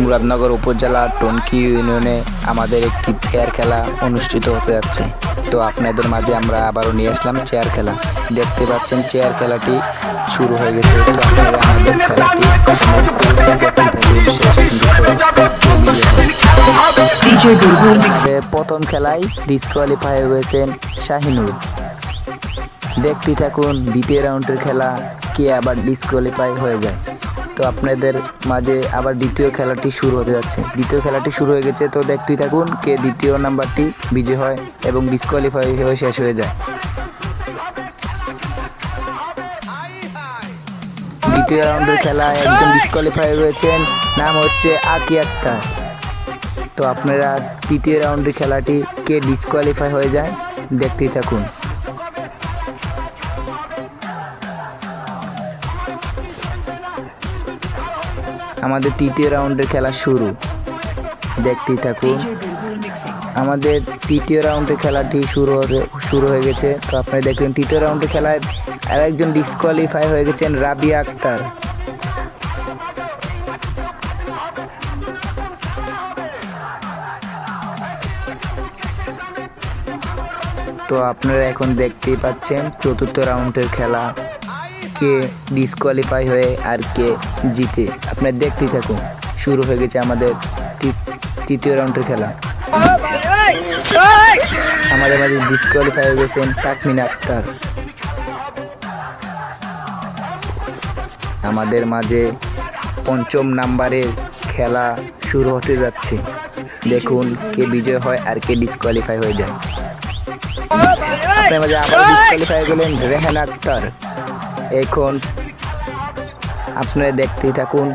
মুরাদনগর উপজেলা টনকি ইউনিয়নে আমাদের একটি চেয়ার খেলা অনুষ্ঠিত হতে যাচ্ছে। তো আপনাদের মাঝে আমরা আবারও নিয়ে আসলাম চেয়ার খেলা। দেখতে পাচ্ছেন চেয়ার খেলাটি শুরু হয়ে গেছে। প্রথম খেলায় ডিসকোয়ালিফাই হয়ে গেছেন শাহিনুর দেখতে থাকুন দ্বিতীয় রাউন্ডের খেলা কে আবার ডিসকোয়ালিফাই হয়ে যায়। তো আপনাদের মাঝে আবার দ্বিতীয় খেলাটি শুরু হতে যাচ্ছে। দ্বিতীয় খেলাটি শুরু হয়ে গেছে, তো দেখতেই থাকুন কে দ্বিতীয় নাম্বারটি বিজয় হয় এবং ডিসকোয়ালিফাই হয়ে শেষ হয়ে যায়। দ্বিতীয় রাউন্ডের খেলায় একজন ডিসকোয়ালিফাই হয়েছেন, নাম হচ্ছে আকি আক্তার। তো আপনারা তৃতীয় রাউন্ডের খেলাটি কে ডিসকোয়ালিফাই হয়ে যায়, দেখতেই থাকুন। আমাদের তৃতীয় রাউন্ডের খেলা শুরু। দেখতেই থাকুন. আমাদের তৃতীয় রাউন্ডের খেলাটি শুরু শুরু হয়ে গেছে। তো আপনারা দেখলেন তৃতীয় রাউন্ডের খেলায় আর একজন ডিসকোয়ালিফাই হয়ে গেছেন রাবিয়া আক্তার। তো আপনারা এখন দেখতেই পাচ্ছেন চতুর্থ রাউন্ডের খেলা। কে ডিসকোয়ালিফাই হয়ে আর কে জিতে। আপনারা দেখতেই থাকুন, শুরু হয়ে গেছে আমাদের তৃতীয় রাউন্ডের খেলা। আমাদের মাঝে ডিসকোয়ালিফাই হয়ে গেছেন তাকমিনা আক্তার। আমাদের মাঝে পঞ্চম নাম্বারের খেলা শুরু হতে যাচ্ছে। দেখুন কে বিজয় হয় আর কে ডিসকোয়ালিফাই হয়ে যায়। আপনার মাঝে আবার ডিসকোয়ালিফাই হয়ে গেলেন রেহানা আক্তার। এখন আপনারা দেখতেই থাকুন,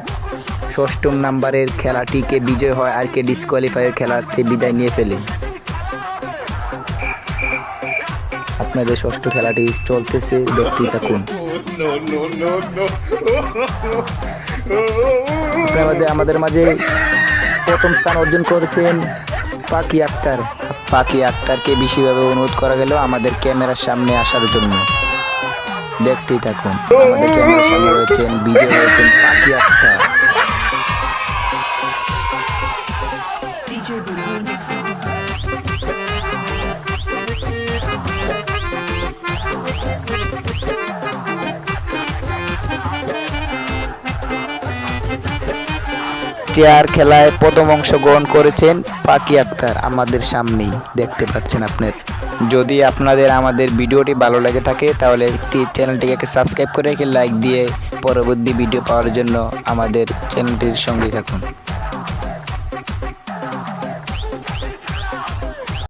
ষষ্ঠম নাম্বারের খেলাটিকে বিজয় হয় আর কে ডিসকোয়ালিফাই খেলাতে বিদায় নিয়ে ফেলে। আপনাদের ষষ্ঠ খেলাটি চলতেছে, দেখতেই থাকুন। মাঝে আমাদের মাঝে প্রথম স্থান অর্জন করেছেন পাকি আক্তার। পাকি আক্তারকে বেশিভাবে অনুরোধ করা গেল আমাদের ক্যামেরার সামনে আসার জন্য। দেখতেই থাকুন। আমাদের ক্যামেরার সামনে রয়েছেন বিজয় রয়েছেন পাখি আক্তার। চেয়ার খেলায় প্রথম অংশগ্রহণ করেছেন পাকি আক্তার আমাদের সামনেই। দেখতে পাচ্ছেন আপনার। যদি আপনাদের আমাদের ভিডিওটি ভালো লাগে থাকে, তাহলে একটি চ্যানেলটিকে সাবস্ক্রাইব করে লাইক দিয়ে পরবর্তী ভিডিও পাওয়ার জন্য আমাদের চ্যানেলটির সঙ্গে থাকুন।